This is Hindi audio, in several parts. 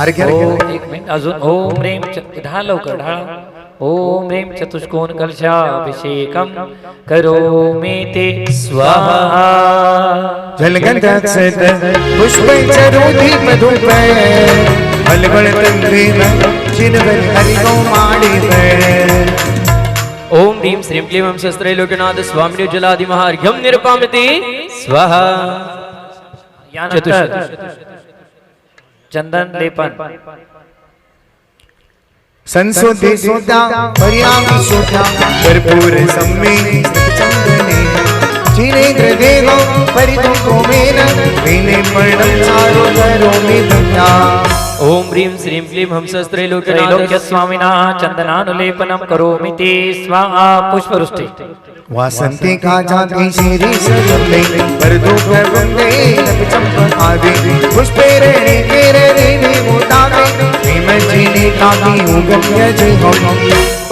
अरे ओम एक मिनिट अजून ओम रेम ढाळ लवकर ढाळ ओम रेम चतुष्कोण कलशाभिषेकम करो मे ते स्वाहा। बलबळ तंत्रेन हरिगो ओम ह्रीं श्रीं क्लीं ओं शस्त्रे लोकनाथ स्वामिने जलादि महार्घ्यं निरपामते स्वाहा। यानंतर चंदन लेपन। संसोधे सोदा पर्यामी सोदा भरपूर सम्मे। चंदने। जिनेंद्र देव परितो कोमेन विने पर्णम चारो करो में भक्ता ओम ह्रीं श्रीं क्लीं ओं शस्त्रे त्रैलोक्य लोकनाथ स्वामिना चंदनानुलेपनम करोमि ते स्वाहा पुष्पवृष्टि। वासंती का जाती श्री सजमे परदो कर बंदे लब चंपक आदि पुष्पे रेणे केरे रेणे मोदागे प्रेम जीने काकी उगम जय हो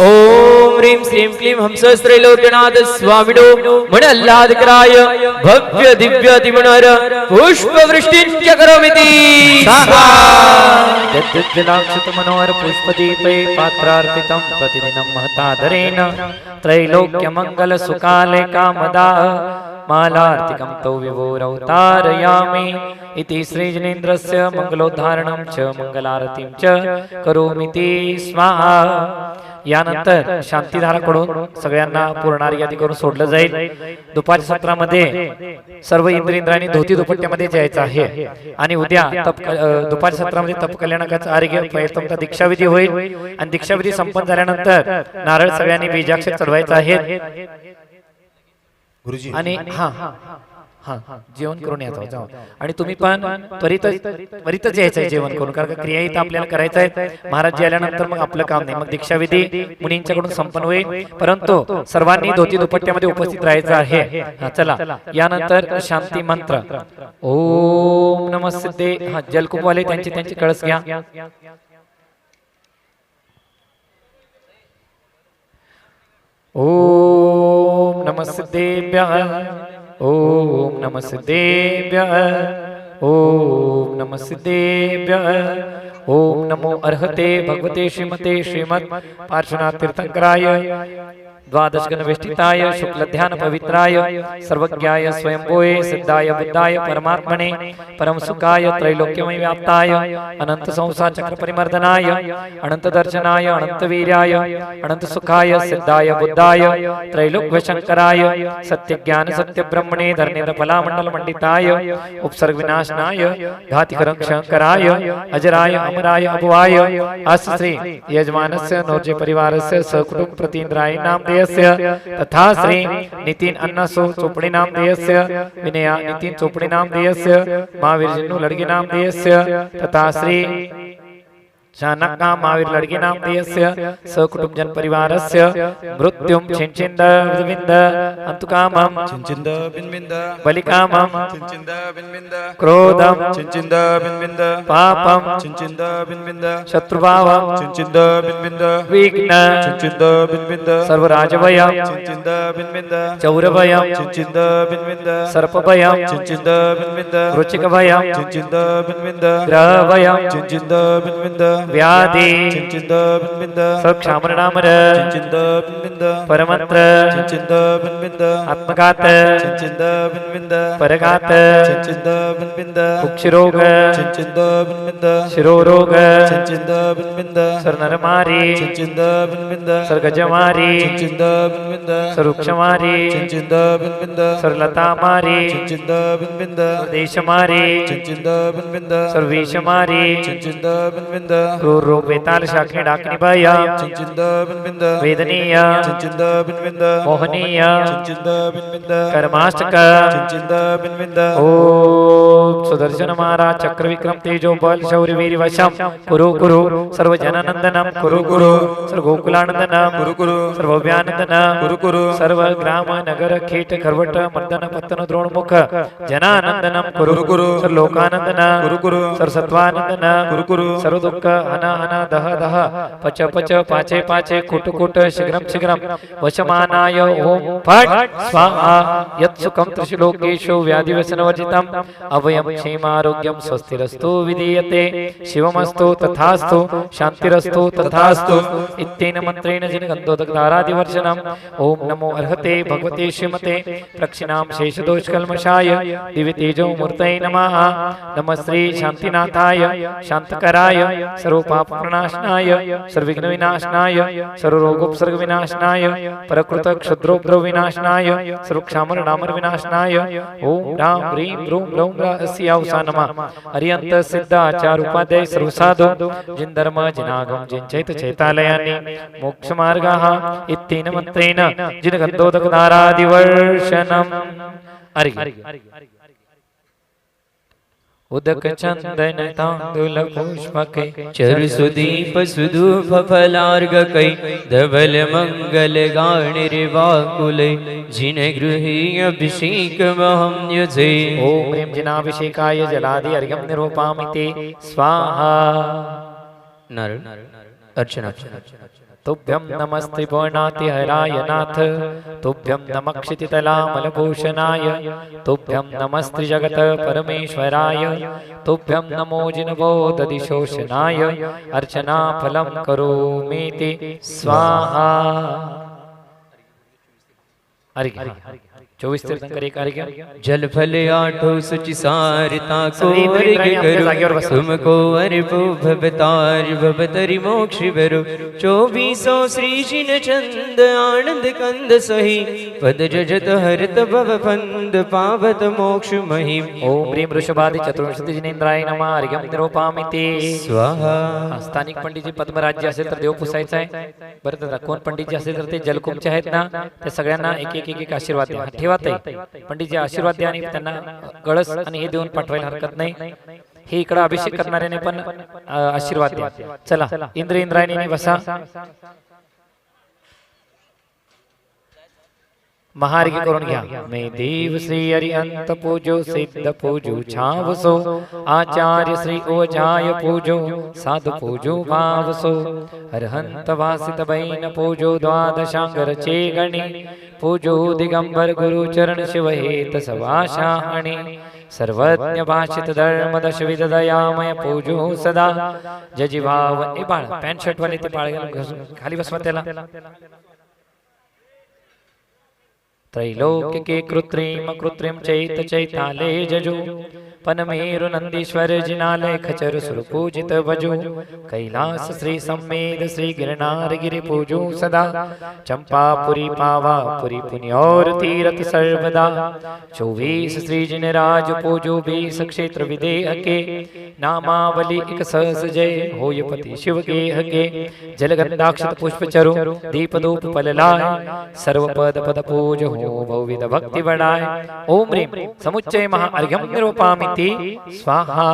ओम ह्रीं श्रीं क्लीं ओं शस्त्रे लोकनाथ स्वामिनो मन आह्लादकराय भव्य दिव्य तिमनर पुष्पवृष्टिं च करोमिति स्वाहा यद्यज्जलाक्षित मनोहर पुष्पदीपे पात्रार्पितं प्रतिदिनं महतादरेण त्रैलोक्यमङ्गल सुकाले कामदा मालार्तिकं तौ विभोरवतारयामि इति श्रीजनेन्द्रस्य मङ्गलोद्धारणं च मङ्गलारतीं च करोमि ते स्वाहा यानंतर शांतीधाराकडून सगळ्यांना पूर्णारी यादी करून सोडलं जाईल. दुपारच्या सत्रामध्ये सर्व इंद्र इंद्रांनी धोती दुपट्ट्यामध्ये जायचं आहे. आणि उद्या दुपारच्या सत्रामध्ये तप कल्याणकाचं आरोग्य प्रथमतः दीक्षाविधी होईल. आणि दीक्षाविधी संपन्न झाल्यानंतर नारळ सगळ्यांनी बीजाक्षर चढवायचं आहे गुरुजी. आणि हा. हा. जेवण करून यायचं जाऊ. आणि तुम्ही पण त्वरित त्वरितच यायचंय जेवण करून कारण का क्रिया इथं आपल्याला करायचं आहे महाराज जी आल्यानंतर मग आपलं काम नाही. मग दीक्षाविधी मुनींच्याकडून संपन्न होईल. परंतु सर्वांनी धोती दुपट्ट्यामध्ये उपस्थित राहायचं आहे. हा चला. यानंतर शांती मंत्र. ओम नमस्ते हा जलकुंभवाले त्यांचे त्यांचे कळस घ्या. ओम नमस्तेभ्यः ओम नमस्तेभ्यः। ओम नमस्तेभ्यः। ओम नमो अर्हते भगवते श्रीमते श्रीमत् पार्श्वनाथ तीर्थंकराय। द्वादश गणवेष्टिताय शुक्ल ध्यान पवित्राय सर्वज्ञाय, स्वयंभोये सिद्धाय, बुद्धाय, परमात्मने परम सुखाय त्रैलोक्यमय व्याप्ताय अनंत संसार चक्र परिमर्दनाय अनंत दर्शनाय अनंत वीर्याय अनंत सुखाय सिद्धाय, बुद्धाय त्रैलोक्य शंकराय सत्य ज्ञान सत्य ब्रह्मणे धर्मेंद्र फलामंडल मंडिताय उपसर्ग विनाशनाय घातिकरं शंकराय अजराय, अमराय, अभुवाय। अस्य श्री यजमानस्य नोर्जे परिवारस्य सकुटुंब प्रतीन्द्राय દેયસ્ય તથા શ્રી નીતિન અન્નસો ચોપડી નામ દેયસ્ય વિનયા નીતિન ચોપડી નામ દેયસ્ય મહાવીરજીનું લડકી નામ દેયસ્ય તથા શ્રી शानक्का महावीर लड़की नाम देयस्य सकुटुंबजन परिवारस्य मृत्युम छिंचिंद विंद अंतुकामम छिंचिंद बिनबिंद बलिकामम छिंचिंद बिनबिंद क्रोधम छिंचिंद बिनबिंद पापम छिंचिंद बिनबिंद शत्रुभावम छिंचिंद बिनबिंद विघ्न छिंचिंद बिनबिंद सर्वराजभयम छिंचिंद बिनबिंद चौरभयम छिंचिंद बिनबिंद सर्पभयम छिंचिंद बिनबिंद रुचिकभयम छिंचिंद बिनबिंद ग्रहभयम छिंचिंद बिनबिंद व्याधि चिंचिद बिंबिंद स्वक्षामरणामर चिंचिद बिंबिंद परमंत्र चिंचिद बिंबिंद आत्मघात चिंचिद बिंबिंद परघात चिंचिद बिंबिंद कुक्षरोग सरुक्षमारी सरलतामारी देशमारी सर्वेशमारी गुरु वेताल शाखी डाकनिबाया चिंचिंदा बिनबिंदा वेदनीया चिंचिंदा बिनबिंदा मोहनीया चिंचिंदा बिनबिंदा कर्माष्टक चिंचिंदा बिनबिंदा ओम सुदर्शन महाराज चक्र विक्रम तेजो बल शौर्य वीर वशम कुरु कुरु सर्व जननंदनम कुरु कुरु सर्व गोकुलानंदनम कुरु कुरु सर्व व्यानंदनम कुरु कुरु सर्व ग्राम नगर खेट करवट मर्दन पतन द्रोण मुख जनानंदनम कुरु कुरु सर्व लोकानंदनम कुरु कुरु सर्व सत्वानंदनम कुरु कुरु सर्व दुख हन हन दह दह। पच पच पाचे पाचे कुट कुट शीघ्रं शीघ्रं। वशमानाय ओम फट्। स्वाहा। यत्सुखं त्रिशुलोकेषु व्याधिव्यसनवर्जितम् अभयं क्षेमारोग्यं स्वस्तिरस्तु विधीयते। शिवमस्तु तथास्तु। शान्तिरस्तु तथास्तु। इत्येन मन्त्रेण जिनगन्धोदकधारादिवर्जनम् ॐ नमो अर्हते भगवते श्रीमते। प्रक्षिणां शेषदोषकल्मषाय। दिव्यतेजो मूर्तये नमः। नमः श्री સર્વપાપ પ્રણાશનાય સર્વિઘ્ન વિનાશનાય સર્વરોગોપસર્ગ વિનાશનાય પરકૃત ક્ષુદ્રોપદ્રવ વિનાશનાય સર્વક્ષામર ડામર વિનાશનાય ઓમ રામ રીમ રૂમ રૌમ રાસ્યાવસા નમઃ હરિયંત સિદ્ધાચાર ઉપાધ્યાય સર્વસાધુ જિન ધર્મ જિનાગમ જિન ચૈત ચૈતાલયાનિ મોક્ષ માર્ગાહ ઇત્તેન મંત્રેન જિન ગંધોદક દારાદિ વર્ષનમ હરિ चंदन तांदुल पुष्पके चरु सुदीप सुधूप फलार्गकै धवल मंगल गाणिर्वाकुलै जिन गृहे अभिषेकमहं यजे ॐ ह्रीं जिनाभिषेकाय जलादि अर्घ्यं निरूपामि ते स्वाहा नर अर्चना तुभ्यं नमस्ते पूर्णातिहराय नाथ तुभ्यं नमः क्षितितलामलभूषणाय तुभ्यं नमस्त्रिजगत परमेश्वराय। तुभ्यं नमो जिनबोधदिशोषणाय अर्चना फलं करोमीति। स्वाहा। हरि। चौबीस तीर्थंकर एक अर्घ्य जल फल आठो सुचि सारता को अर्घ करो। तुमको अर्पो भवतार भवतरि मोक्ष भरो चौबीसो श्री जिन चंद आनंद कंद सही। पद जजत हरत भव फंद पावत मोक्ष महिम ओम ह्रीं वृषभादि चतुर्विंशति जिनेंद्राय नमः। अर्घ्यं निरूपामि ते स्वाहा। हा, स्थानिक पंडित जी पद्मराज्य असेल तर देव पुसायचा आहे। बरं कोण पंडित जी असेल तर ते जलकुंभचे आहेत ना? ते सगळ्यांना एक एक एक एक आशीर्वाद द्या. ठेवा? ताई पंडित जी आशीर्वाद द्या आणि त्यांना कळस आणि हे देऊन पाठवायला हरकत नाही. हे इकडं अभिषेक करणाऱ्याने पण आशीर्वाद द्या. चला इंद्र इंद्रायणी बसा. महार्घ करून घ्या मे देव श्री हरिअंत पूजो सिद्ध पूजो छावसो। आचार्य श्री ओझाय पूजो साधु पूजो भावसो। हरहंत वासित बैन पूजो द्वादशांगर चे गणी। पूजो दिगंबर गुरु चरण शिव हेत सवाशाहणी सर्वज्ञ भाषित धर्म दश विध दयामय पूजो सदा। जजी भाव ए बाळ पॅन्ट शर्ट वाले ते बाळ खाली बसवा त्याला त्रैलोक्य के कृत्रिम कृत्रिम चैत चैताले जजो। पनमेरु नंदीश्वर जिनालय खचर सुर पूजित भजो कैलास श्री सम्मेद श्री गिरनार गिरि पूजो सदा। चंपापुरी पावा पुरी पुण्य और तीरथ सर्वदा चौबीस श्री जिन राज पूजो बीस क्षेत्र विदेह के नामावली एक सहस जय होय पति शिव के हके जलगंधाक्षत पुष्प चरु दीप धूप फल लाय सर्व पद पद पूज हो बहुविध भक्ति बढ़ाए ओम ह्रीं समुच्चय महा अर्घ्यम निरूपामिति स्वाहा।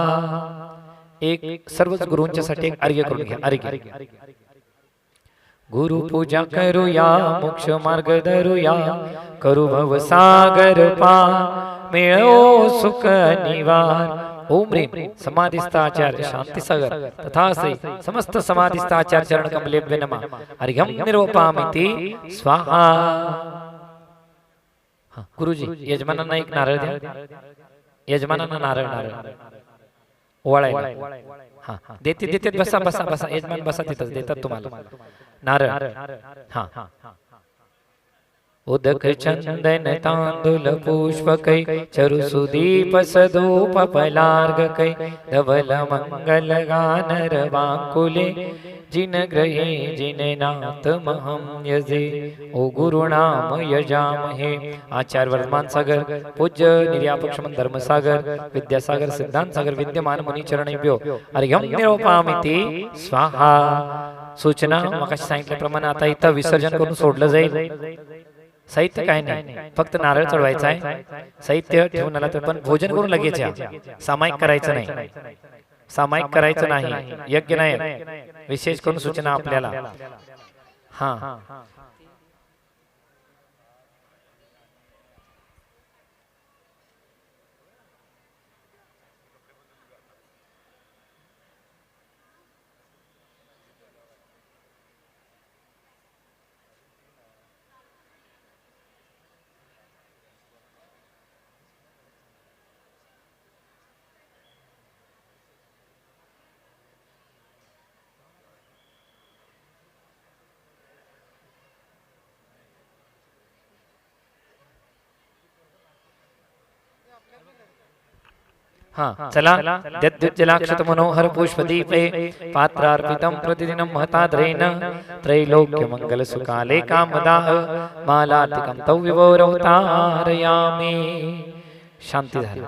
एक सर्वच गुरूंच्या साठी एक अर्घ्य करून घ्या अर्घ्य। गुरु पूजा करूया, मोक्ष मार्ग धरूया, करू भव सागर पार मिळो सुख निवार। ओम ह्रीं। समाधिस्थाचार्य शांति सागर। तथा श्री समस्त समाधिस्थाचार्य चरण कमलेभ्य नमः। अर्घ्यम निरूपामिति। स्वाहा। गुरुजी, यजमानांना एक नारळ द्या यजमानांना नारळ नारळ. ओवाळायला हा हा. देते देते बसा बसा बसा. यजमान बसा तिथं. देतात तुम्हाला. नारळ. हा. उदक चंदन तांदूल पुष्प कै चरु सुदीप सदूप पलार्ग कै धवल मंगल गानर वाकुले, जिन ग्रहे जिन नाथ महम यजे ओ गुरुनाम यजामहे। आचार्य वर्धमान सागर, पूज्य निर्यापक श्रमण धर्मसागर विद्यासागर सिद्धांत सागर, विद्यमान मुनी चरणेभ्यो। अर्घ्यम निरोपामिति, स्वाहा। सूचना, मगाशी सांगितल्याप्रमाणे आता इथं विसर्जन करून सोडलं जाईल। साहित्य काय नाही. फक्त नारळ चढवायचा आहे. साहित्य ठेवून आला तर पण भोजन करून लगेच या. सामायिक करायचं नाही. सामायिक करायचं नाही. यज्ञ नाही. विशेष करून सूचना आपल्याला. हा. हा चला। जलाक्षत मनोहर पुष्प दीपे पात्रार्पितं प्रतिदिनं महतादरेण त्रैलोक्य मंगल सुकाले कामदाह मालातिकं तौ विवोरवतारयामि शांती झाली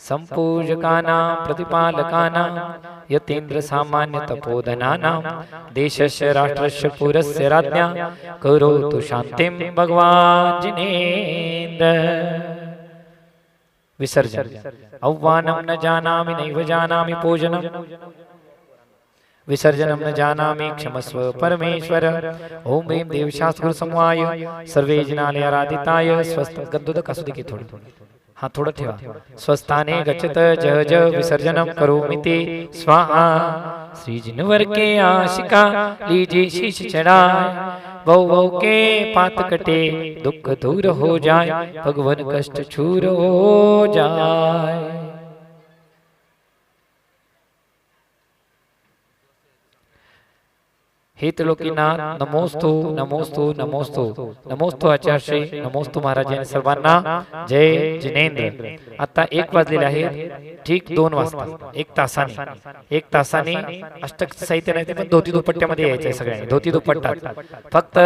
संपूजकानां प्रतिपालकानां यतीन्द्र सामान्य तपोधनानां देशस्य राष्ट्रस्य पुरस्य राज्ञा करोतु शान्तिं भगवान् जिनेन्द्र। विसर्जन। अव्वानम न जानामि नैव जानामि पूजनम। विसर्जनम न जानामि क्षमस्व परमेश्वर। ओम ह्रीं देवशास्त्रसमवाय सर्वे जनालय आराधिताय स्वस्थ गद्दुद कसुद की थोड़ी थोडं। हा थोडं ठेवा स्वस्थाने गचत जह जह करो मिति स्वाहा। श्री जिनवर के आशिका। लीजी शीश चढ़ाए। वो वो के पात कटे। दुख दूर हो जाए। भगवन कष्ट छूर हो जाए। हे त्रिलोकीनाथ नमोस्तु नमोस्तु नमोस्तु. नमोस्तु आचार्य नमोस्तु महाराज यांनी सर्वांना. जय जिनेंद्र. आता एक वाजलेले आहे ठीक दोन वाजता एक तासाने. एक तासाने अष्टक साहित्य नाही ते पण धोती दुपट्ट्यामध्ये यायचंय सगळ्यांनी धोती दुपट्टा. फक्त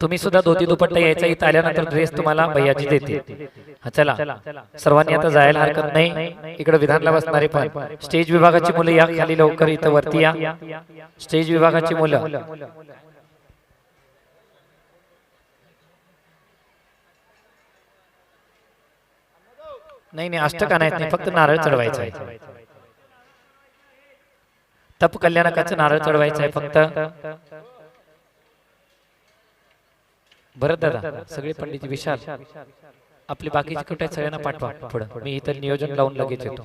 तुम्ही सुद्धा धोती दुपट्टा यायचा इथं आल्यानंतर ड्रेस तुम्हाला भैयाची देते चला. सर्वांनी आता जायला हरकत नाही. इकडे विधानला बसणारे पण. स्टेज विभागाची मुलं या खाली लवकर इथं वरती या. स्टेज विभागाची मुलं. नाही नाही अष्टका नाहीत नाही फक्त नारळ चढवायचं आहे. तप कल्याणकाचं नारळ चढवायचं आहे फक्त. भरत दादा सगळे पंडित विशाल आपली बाकीची कुठे सगळ्यांना पाठवा. पुढं. मी इथं नियोजन लावून लगेच येतो.